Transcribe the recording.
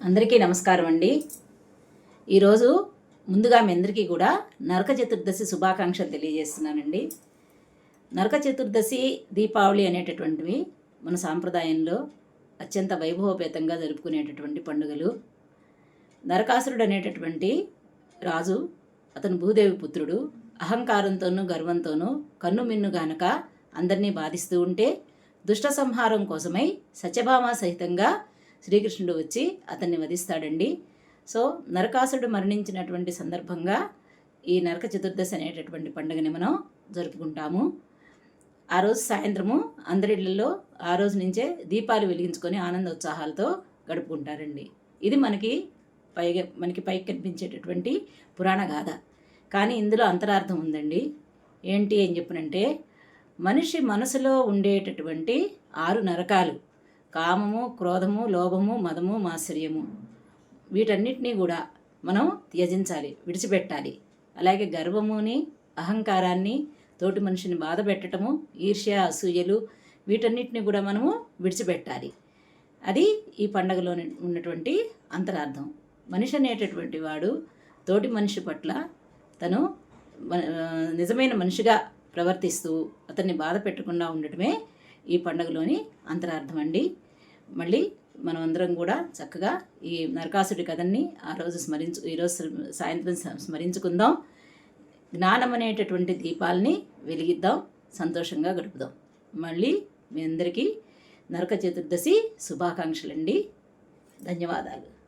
అందరికీ నమస్కారం అండి. ఈరోజు ముందుగా మీ అందరికీ కూడా నరక చతుర్దశి శుభాకాంక్షలు తెలియజేస్తున్నానండి. నరక చతుర్దశి దీపావళి అనేటటువంటివి మన సాంప్రదాయంలో అత్యంత వైభవపేతంగా జరుపుకునేటటువంటి పండుగలు. నరకాసురుడు అనేటటువంటి రాజు అతను భూదేవి పుత్రుడు. అహంకారంతోనూ గర్వంతోనూ కన్ను మిన్ను అందరినీ బాధిస్తూ ఉంటే దుష్ట సంహారం కోసమై సత్యభామ సహితంగా శ్రీకృష్ణుడు వచ్చి అతన్ని వధిస్తాడండి. సో నరకాసుడు మరణించినటువంటి సందర్భంగా ఈ నరక చతుర్దశి అనేటటువంటి పండుగని మనం జరుపుకుంటాము. ఆ రోజు సాయంత్రము అందరిళ్ళల్లో ఆ రోజు నుంచే దీపాలు వెలిగించుకొని ఆనంద ఉత్సాహాలతో గడుపుకుంటారండి. ఇది మనకి పైగా మనకి పైకి కనిపించేటటువంటి పురాణ గాథ. కానీ ఇందులో అంతరార్థం ఉందండి. ఏంటి అని చెప్పనంటే మనిషి మనసులో ఉండేటటువంటి ఆరు నరకాలు కామము క్రోధము లోభము మదము మాత్సర్యము వీటన్నిటినీ కూడా మనం త్యజించాలి విడిచిపెట్టాలి. అలాగే గర్వముని అహంకారాన్ని తోటి మనిషిని బాధ పెట్టడము ఈర్ష్య అసూయలు వీటన్నిటిని కూడా మనము విడిచిపెట్టాలి. అది ఈ పండగలో ఉన్నటువంటి అంతరార్థం. మనిషి అనేటటువంటి వాడు తోటి మనిషి పట్ల తను నిజమైన మనిషిగా ప్రవర్తిస్తూ అతన్ని బాధ పెట్టకుండా ఉండటమే ఈ పండుగలోని అంతరార్థం అండి. మళ్ళీ మనం అందరం కూడా చక్కగా ఈ నరకాసుడి కథని ఆ రోజు స్మరించు ఈరోజు సాయంత్రం స్మరించుకుందాం. జ్ఞానం అనేటటువంటి దీపాలని వెలిగిద్దాం సంతోషంగా గడుపుదాం. మళ్ళీ మీ అందరికీ నరక చతుర్దశి శుభాకాంక్షలండి. ధన్యవాదాలు.